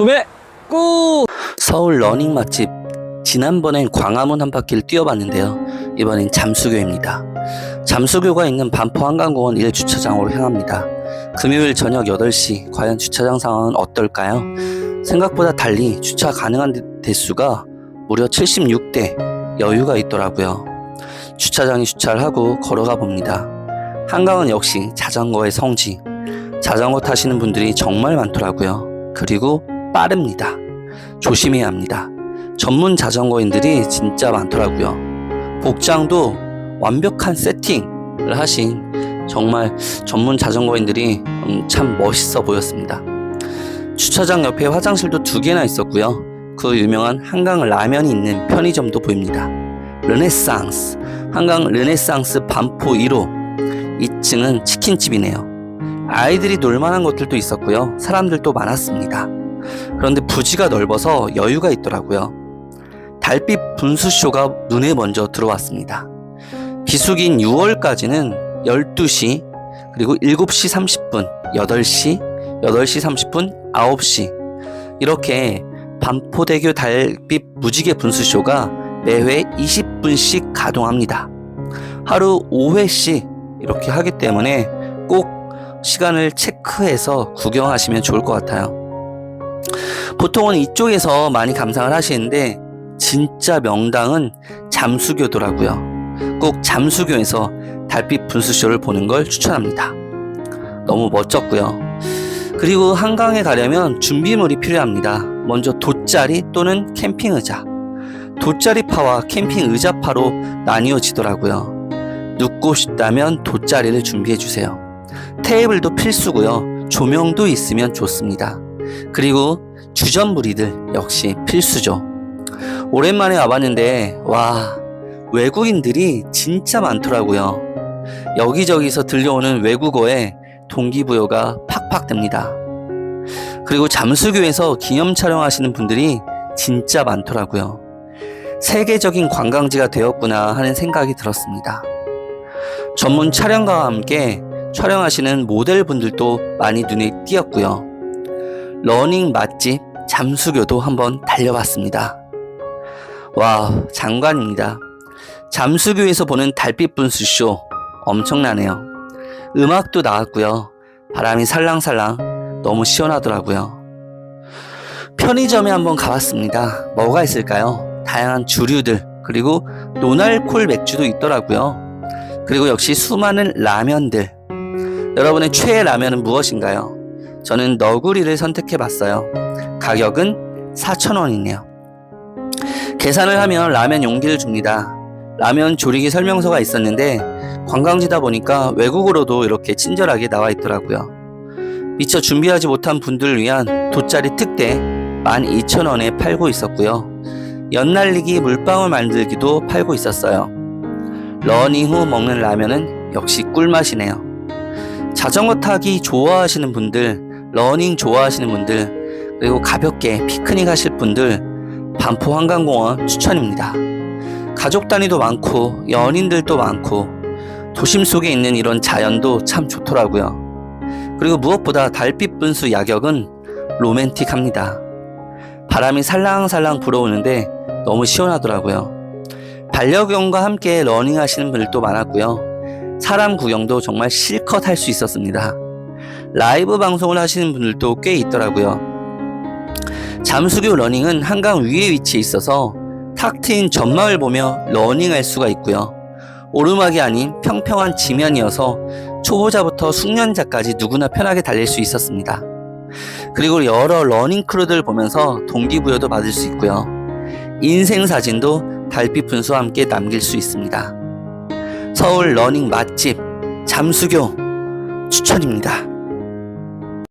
구매 꾹! 서울 러닝 맛집 지난번엔 광화문 한 바퀴를 뛰어봤는데요. 이번엔 잠수교입니다. 잠수교가 있는 반포 한강공원 1주차장으로 향합니다. 금요일 저녁 8시 과연 주차장 상황은 어떨까요? 생각보다 달리 주차 가능한 대- 대수가 무려 76대 여유가 있더라고요. 주차장에 주차를 하고 걸어가 봅니다. 한강은 역시 자전거의 성지. 자전거 타시는 분들이 정말 많더라고요. 그리고 빠릅니다. 조심해야 합니다. 전문 자전거인들이 진짜 많더라고요. 복장도 완벽한 세팅을 하신 정말 전문 자전거인들이 음, 참 멋있어 보였습니다. 주차장 옆에 화장실도 두 개나 있었고요. 그 유명한 한강 라면이 있는 편의점도 보입니다. 르네상스, 한강 르네상스 반포 1호 2층은 치킨집이네요. 아이들이 놀만한 것들도 있었고요. 사람들도 많았습니다. 그런데 부지가 넓어서 여유가 있더라고요. 달빛 분수쇼가 눈에 먼저 들어왔습니다. 비수기인 6월까지는 12시, 그리고 7시 30분, 8시, 8시 30분, 9시. 이렇게 반포대교 달빛 무지개 분수쇼가 매회 20분씩 가동합니다. 하루 5회씩 이렇게 하기 때문에 꼭 시간을 체크해서 구경하시면 좋을 것 같아요. 보통은 이쪽에서 많이 감상을 하시는데 진짜 명당은 잠수교더라고요. 꼭 잠수교에서 달빛 분수쇼를 보는 걸 추천합니다. 너무 멋졌고요. 그리고 한강에 가려면 준비물이 필요합니다. 먼저 돗자리 또는 캠핑 의자. 돗자리 파와 캠핑 의자 파로 나뉘어지더라고요. 눕고 싶다면 돗자리를 준비해 주세요. 테이블도 필수고요. 조명도 있으면 좋습니다. 그리고 주전부리들 역시 필수죠. 오랜만에 와봤는데 와 외국인들이 진짜 많더라고요. 여기저기서 들려오는 외국어에 동기부여가 팍팍 됩니다. 그리고 잠수교에서 기념 촬영하시는 분들이 진짜 많더라고요. 세계적인 관광지가 되었구나 하는 생각이 들었습니다. 전문 촬영가와 함께 촬영하시는 모델분들도 많이 눈에 띄었고요. 러닝 맛집 잠수교도 한번 달려봤습니다. 와, 장관입니다. 잠수교에서 보는 달빛 분수쇼 엄청나네요. 음악도 나왔고요. 바람이 살랑살랑 너무 시원하더라고요. 편의점에 한번 가봤습니다. 뭐가 있을까요? 다양한 주류들, 그리고 노날콜 맥주도 있더라고요. 그리고 역시 수많은 라면들. 여러분의 최애 라면은 무엇인가요? 저는 너구리를 선택해 봤어요. 가격은 4,000원이네요. 계산을 하면 라면 용기를 줍니다. 라면 조리기 설명서가 있었는데 관광지다 보니까 외국어로도 이렇게 친절하게 나와 있더라고요. 미처 준비하지 못한 분들을 위한 돗자리 특대 12,000원에 팔고 있었고요. 연날리기 물방울 만들기도 팔고 있었어요. 러닝 후 먹는 라면은 역시 꿀맛이네요. 자전거 타기 좋아하시는 분들, 러닝 좋아하시는 분들, 그리고 가볍게 피크닉 하실 분들, 반포 한강공원 추천입니다. 가족 단위도 많고, 연인들도 많고, 도심 속에 있는 이런 자연도 참 좋더라고요. 그리고 무엇보다 달빛 분수 야경은 로맨틱합니다. 바람이 살랑살랑 불어오는데 너무 시원하더라고요. 반려견과 함께 러닝 하시는 분들도 많았고요. 사람 구경도 정말 실컷 할 수 있었습니다. 라이브 방송을 하시는 분들도 꽤 있더라고요. 잠수교 러닝은 한강 위에 위치해 있어서 탁 트인 전망을 보며 러닝할 수가 있고요. 오르막이 아닌 평평한 지면이어서 초보자부터 숙련자까지 누구나 편하게 달릴 수 있었습니다. 그리고 여러 러닝 크루들 보면서 동기부여도 받을 수 있고요. 인생 사진도 달빛 분수와 함께 남길 수 있습니다. 서울 러닝 맛집 잠수교 추천입니다.